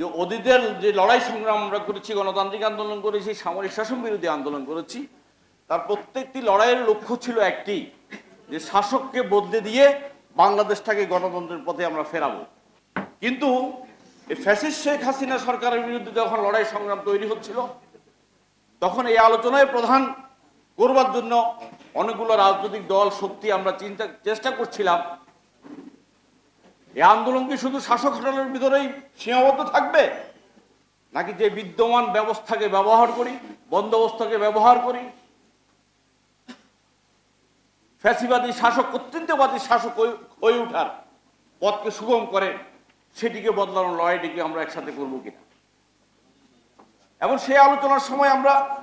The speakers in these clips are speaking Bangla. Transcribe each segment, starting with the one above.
যে অতীতের যে লড়াই সংগ্রাম আমরা করেছি, গণতান্ত্রিক আন্দোলন করেছি, সামরিক শাসন বিরোধী আন্দোলন করেছি, তার প্রত্যেকটি লড়াইয়ের লক্ষ্য ছিল একটি, যে শাসককে বদলে দিয়ে বাংলাদেশটাকে গণতন্ত্রের পথে আমরা ফেরাবো। কিন্তু এই ফ্যাসিস্ট শেখ হাসিনা সরকারের বিরুদ্ধে যখন লড়াই সংগ্রাম তৈরি হচ্ছিল, তখন এই আলোচনায় প্রধান করবার জন্য অনেকগুলো রাজনৈতিক দল, শক্তি আমরা চিন্তা, চেষ্টা করছিলাম এই আন্দোলন কি শুধু শাসক হটানোর ভিতরেই সীমাবদ্ধ থাকবে? নাকি যে বিদ্যমান ব্যবস্থাকে ব্যবহার করি, বন্দোবস্তকে ব্যবহার করি, ফ্যাসিবাদী শাসক, কর্তৃত্ববাদী শাসক হয়ে- ওঠার পথকে সুগম করে সেটিকে বদলানোর লড়াইটিকে আমরা একসাথে করব কিনা? এবং সেই আলোচনার সময় আমরা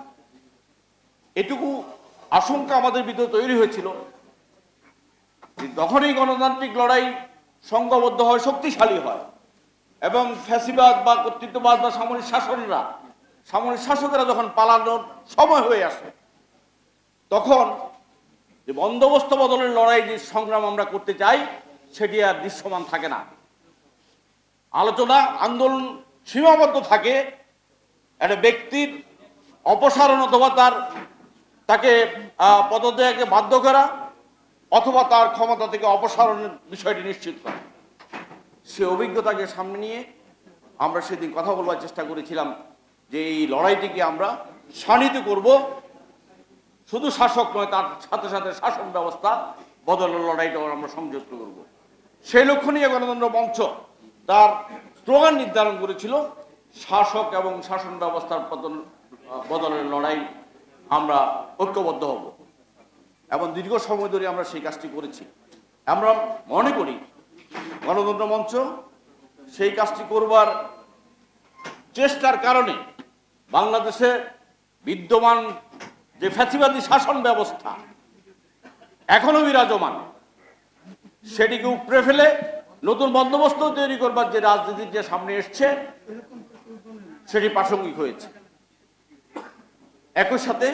এটুকু আশঙ্কা আমাদের ভিতরে তৈরি হয়েছিল যখনই গণতান্ত্রিক লড়াই সংঘবদ্ধ হয়, শক্তিশালী হয়। এবং ফ্যাসিবাদ বা কর্তৃত্ববাদ বা সামরিক শাসনরা, সামরিক শাসকেরা যখন পালানোর সময় হয়ে আসে, তখন যে বন্দোবস্ত বদলের লড়াই যে সংগ্রাম আমরা করতে চাই, সেটি আর দৃশ্যমান থাকে না। আলোচনা, আন্দোলন সীমাবদ্ধ থাকে। একটা ব্যক্তির অপসারণ অথবা তার, তাকে পদত্যাগে বাধ্য করা অথবা তার ক্ষমতা থেকে অপসারণের বিষয়টি নিশ্চিত করা। সে অভিজ্ঞতাকে সামনে নিয়ে আমরা সেদিন কথা বলবার চেষ্টা করেছিলাম যে এই লড়াইটিকে আমরা শানিত করব। শুধু শাসক নয়, তার সাথে সাথে শাসন ব্যবস্থা বদলের লড়াইটাও আমরা সংযুক্ত করব। সেই লক্ষ্য নিয়ে গণতন্ত্র মঞ্চ তার স্লোগান নির্ধারণ করেছিল, শাসক এবং শাসন ব্যবস্থার পতন বদলের লড়াই আমরা ঐক্যবদ্ধ হব। এবং দীর্ঘ সময় ধরে আমরা সেই কাজটি করেছি। আমরা মনে করি গণতন্ত্র মঞ্চ সেই কাজটি করবার চেষ্টার কারণে বাংলাদেশে বিদ্যমান যে ফ্যাসিবাদী শাসন ব্যবস্থা এখনও বিরাজমান সেটিকে উপড়ে ফেলে নতুন বন্দোবস্ত তৈরি করবার যে রাজনীতির যে সামনে এসছে, সেটি প্রাসঙ্গিক হয়েছে। একই সাথে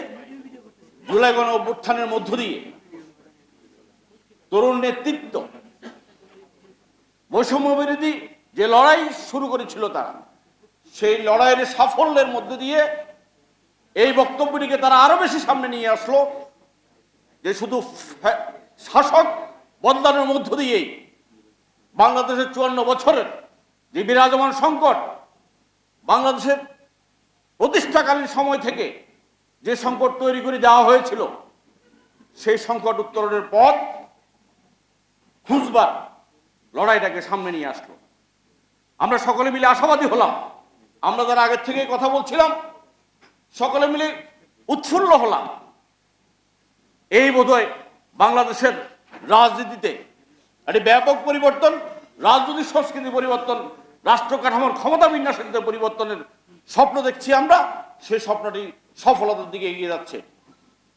জুলাই গণ অভ্যুত্থানের মধ্য দিয়ে তরুণ নেতৃত্ব, বৈষম্য বিরোধী যে লড়াই শুরু করেছিল তারা, সেই লড়াইয়ের সাফল্যের মধ্য দিয়ে এই বক্তব্যটিকে তারা আরও বেশি সামনে নিয়ে আসলো যে শুধু শাসক বদলানোর মধ্য দিয়েই বাংলাদেশের চুয়ান্ন বছরের যে বিরাজমান সংকট, বাংলাদেশের প্রতিষ্ঠাকালীন সময় থেকে যে সংকট তৈরি করে দেওয়া হয়েছিল, সেই সংকট উত্তরণের পথ খুঁজবার লড়াইটাকে সামনে নিয়ে আসলো। আমরা সকলে মিলে আশাবাদী হলাম। আমরা যারা আগের থেকে কথা বলছিলাম, সকলে মিলে উৎফুল্ল হলাম। এই বোধহয় বাংলাদেশের রাজনীতিতে একটি ব্যাপক পরিবর্তন, রাজনৈতিক সংস্কৃতি পরিবর্তন, রাষ্ট্র কাঠামোর ক্ষমতা বিন্যাসের পরিবর্তনের স্বপ্ন দেখছি আমরা, সেই স্বপ্নটি সফলতার দিকে এগিয়ে যাচ্ছে।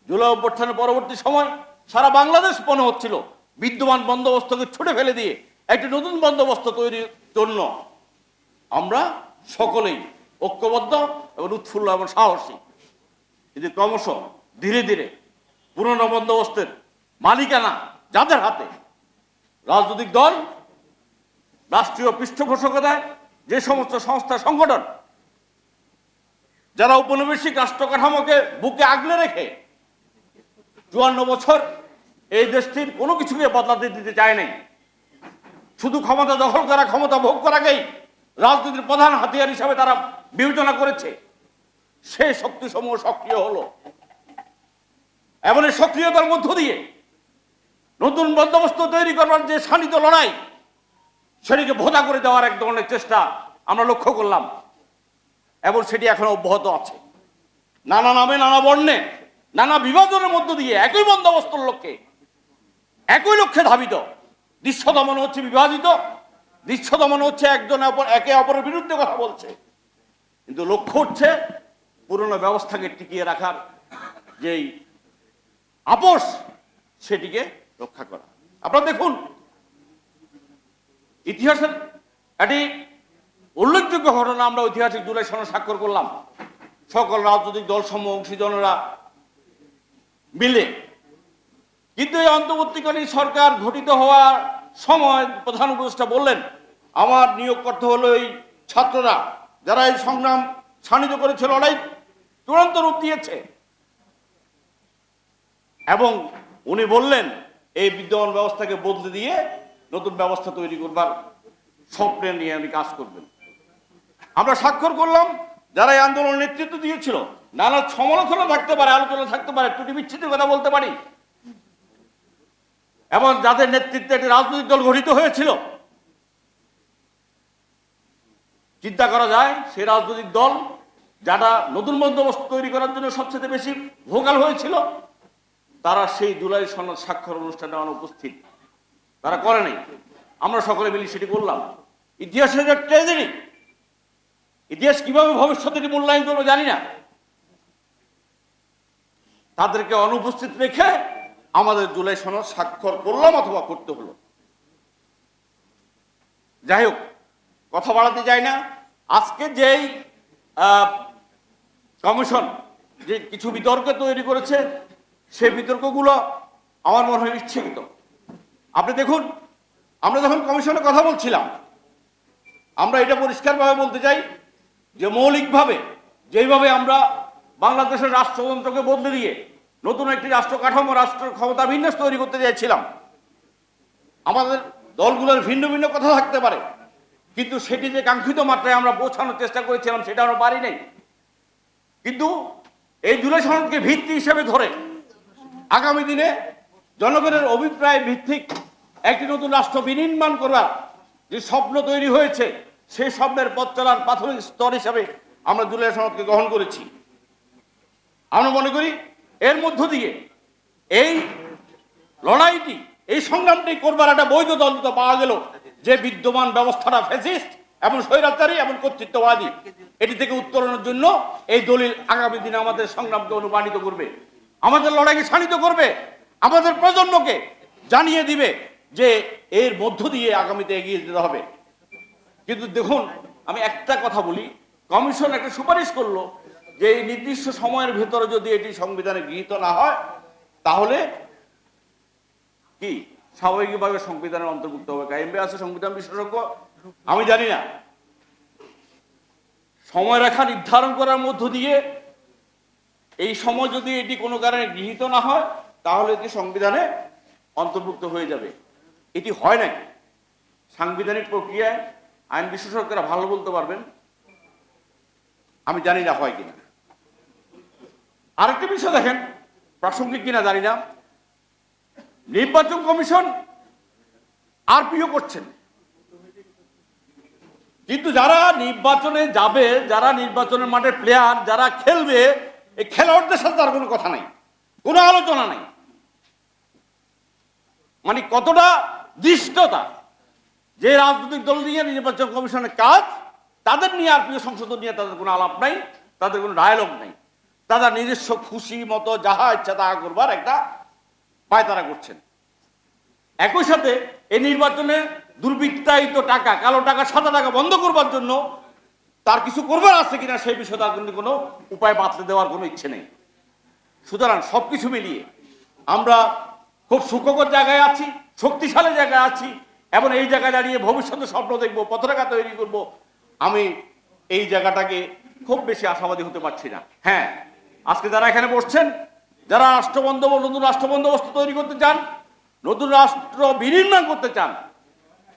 জুলাই অভ্যর্থনের পরবর্তী সময় সারা বাংলাদেশ মনে হচ্ছিল বিদ্যমান বন্দোবস্তকে ছুটে ফেলে দিয়ে একটি নতুন বন্দোবস্ত তৈরির জন্য আমরা সকলেই ঐক্যবদ্ধ এবং উৎফুল্ল এবং সাহসী। কিন্তু ক্রমশ ধীরে ধীরে পুরনো বন্দোবস্তের মালিকানা যাদের হাতে রাজনৈতিক দল, রাষ্ট্রীয় পৃষ্ঠপোষকতায় যে সমস্ত সংস্থা, সংগঠন যারা উপনিবেশিক রাষ্ট্র কাঠামোকে বুকে আগলে রেখে চুয়ান্ন বছর এই দেশটির কোনো কিছুকে বদলাতে দিতে চায় নাই, শুধু ক্ষমতা দখল করা, ক্ষমতা ভোগ করাকেই রাজনীতির প্রধান হাতিয়ার হিসাবে তারা বিবেচনা করেছে সেই শক্তিসমূহ সক্রিয় হলো। এমন সক্রিয়তার মধ্য দিয়ে নতুন বন্দোবস্ত তৈরি করবার যে শানিত লড়াই, সেটিকে ভোতা করে দেওয়ার এক ধরনের চেষ্টা আমরা লক্ষ্য করলাম। এবং সেটি এখনও অব্যাহত আছে। নানা নামে, নানা বর্ণে, নানা বিভাজনের মধ্য দিয়ে একই বন্দোবস্তর লক্ষ্যে, একই লক্ষ্যে ধাবিত। দৃশ্যদমন হচ্ছে বিভাজিত। দৃশ্যদমন হচ্ছে একজন একে অপরের বিরুদ্ধে কথা বলছে। কিন্তু লক্ষ্য হচ্ছে পুরনো ব্যবস্থাকে টিকিয়ে রাখার যেই আপোষ, সেটিকে রক্ষা করা। আপনারা দেখুন, ইতিহাসের একটি উল্লেখযোগ্য ঘটনা আমরা ঐতিহাসিক জুলাই সনদ স্বাক্ষর করলাম। সকল রাজনৈতিক দল সমূহ অংশীজনেরা মিলে। কিন্তু এই অন্তর্বর্তীকালীন সরকার ঘটিত হওয়ার সময় প্রধান উপদেষ্টা বললেন, আমার নিয়োগ করতে হলো এই ছাত্ররা যারা এই সংগ্রাম শানিত করেছে, লড়াই চূড়ান্ত রূপ দিয়েছে। এবং উনি বললেন, এই বিদ্যমান ব্যবস্থাকে বদলে দিয়ে নতুন ব্যবস্থা তৈরি করবার স্বপ্নে নিয়ে উনি কাজ করবেন আমরা স্বাক্ষর করলাম, যারা এই আন্দোলনের নেতৃত্ব দিয়েছিল, নানা সমালোচনা থাকতে পারে, আলোচনা থাকতে পারে, ত্রুটি বিচ্ছিন্ন কথা বলতে পারি। এবং যাদের নেতৃত্বে একটি রাজনৈতিক দল গঠিত হয়েছিল, চিন্তা করা যায়, সেই রাজনৈতিক দল, যারা নতুন বন্দোবস্ত তৈরি করার জন্য সবচেয়ে বেশি ভোকাল হয়েছিল, তারা সেই জুলাই সনদ স্বাক্ষর অনুষ্ঠানে অনুপস্থিত তারা করেনি আমরা সকলে মিলে সেটি করলাম। ইতিহাসের ট্রেজেডি। ইতিহাস কীভাবে ভবিষ্যতে মূল্যায়ন করব জানি না। তাদেরকে অনুপস্থিত রেখে আমাদের জুলাই সনদ স্বাক্ষর করলাম অথবা করতে হলো। যাই হোক, কথা বাড়াতে যায় না। আজকে যেই কমিশন যে কিছু বিতর্ক তৈরি করেছে, সেই বিতর্কগুলো আমার মনে হয় ইচ্ছাকৃত আপনি দেখুন, আমরা যখন কমিশনে কথা বলছিলাম, আমরা এটা পরিষ্কারভাবে বলতে চাই যে মৌলিকভাবে, যেইভাবে আমরা বাংলাদেশের রাষ্ট্রযন্ত্রকে বদলে দিয়ে নতুন একটি রাষ্ট্র কাঠামো রাষ্ট্র ক্ষমতা বিন্যাস তৈরি করতে চাইছিলাম, আমাদের দলগুলোর ভিন্ন ভিন্ন কথা থাকতে পারে, কিন্তু সেটি যে কাঙ্ক্ষিত মাত্রায় আমরা পৌঁছানোর চেষ্টা করেছিলাম সেটা আমরা পারি নাই। কিন্তু এই জুলাই সনদকে ভিত্তি হিসেবে ধরে আগামী দিনে জনগণের অভিপ্রায় ভিত্তিক একটি নতুন রাষ্ট্র বিনির্মাণ করার যে স্বপ্ন তৈরি হয়েছে সেই স্বপ্নের পথ চলার প্রাথমিক স্তর হিসাবে আমরা জুলাই সনদকে গ্রহণ করেছি। আমরা মনে করি এর মধ্য দিয়ে এই লড়াইটি, এই সংগ্রামটি করবার একটা বৈধ তন্ত্র পাওয়া গেল যে বিদ্যমান ব্যবস্থাটা ফ্যাসিস্ট এবং স্বৈরাচারী এবং কর্তৃত্ববাদী। এটি থেকে উত্তরণের জন্য এই দলিল আগামী দিনে আমাদের সংগ্রামকে অনুপ্রাণিত করবে। আমাদের লড়াইকে শানিত করবে। আমাদের প্রজন্মকে জানিয়ে দিবে যে এর মধ্য দিয়ে আগামীতে এগিয়ে যেতে হবে। কিন্তু দেখুন, আমি একটা কথা বলি, কমিশন একটা সুপারিশ করল যে এই নির্দিষ্ট সময়ের ভেতরে যদি এটি সংবিধানে গৃহীত না হয়, তাহলে কি? স্বাভাবিকভাবে সংবিধানের অন্তর্ভুক্ত হবে। কাইমবে আছে সংবিধান বিশেষজ্ঞ? আমি জানি না। সময় রেখা নির্ধারণ করার মধ্য দিয়ে এই সময় যদি এটি কোনো কারণে গৃহীত না হয়, তাহলে এটি সংবিধানে অন্তর্ভুক্ত হয়ে যাবে। এটি হয় নাকি? সাংবিধানিক প্রক্রিয়ায় আইন বিশেষজ্ঞরা ভালো বলতে পারবেন। আমি জানি না হয় কিনা। আরেকটি বিষয় দেখেন, প্রাসঙ্গিক কিনা জানি না। নির্বাচন কমিশন আরপিও করছেন। কিন্তু যারা নির্বাচনে যাবে, যারা নির্বাচনের মাঠে প্লেয়ার যারা খেলবে, এই খেলোয়াড়দের সাথে তার কোনো কথা নাই, কোনো আলোচনা নাই। মানে কতটা দৃষ্টতা যে রাজনৈতিক দল নিয়ে নির্বাচন কমিশনের কাজ, তাদের নিয়ে আর প্রিয় সংশোধন নিয়ে তাদের কোনো আলাপ নাই, তাদের কোনো ডায়ালগ নাই। তারা নিজস্ব খুশি মতো যাহা ইচ্ছা তাহা করবার একটা পায়তারা করছেন। একই সাথে এই নির্বাচনে দুর্বৃত্তায়িত টাকা, কালো টাকা, সাদা টাকা বন্ধ করবার জন্য তার কিছু করবার আছে কিনা সেই বিষয়ে তার কিন্তু কোনো উপায় বাতলে দেওয়ার কোনো ইচ্ছে নেই। সুতরাং সব কিছু মিলিয়ে আমরা খুব সুখকর জায়গায় আছি, শক্তিশালী জায়গায় আছি এবং এই জায়গায় দাঁড়িয়ে ভবিষ্যতে স্বপ্ন দেখব পথরেখা তৈরি করব, আমি এই জায়গাটাকে খুব বেশি আশাবাদী হতে পারছি না। হ্যাঁ আজকে যারা এখানে বসছেন, যারা রাষ্ট্রবন্ধ নতুন রাষ্ট্র বন্দোবস্ত তৈরি করতে চান, নতুন রাষ্ট্র বিনির্মাণ করতে চান,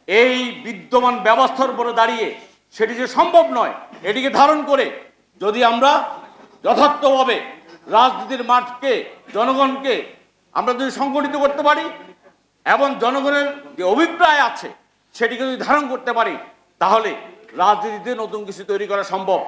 এই বিদ্যমান ব্যবস্থার উপরে দাঁড়িয়ে সেটি যে সম্ভব নয়, এটিকে ধারণ করে যদি আমরা যথার্থভাবে রাজনীতির মাঠকে, জনগণকে আমরা যদি সংগঠিত করতে পারি এবং জনগণের যে অভিপ্রায় আছে, সেটিকে যদি ধারণ করতে পারি, তাহলে রাজনীতিতে নতুন কিছু তৈরি করা সম্ভব।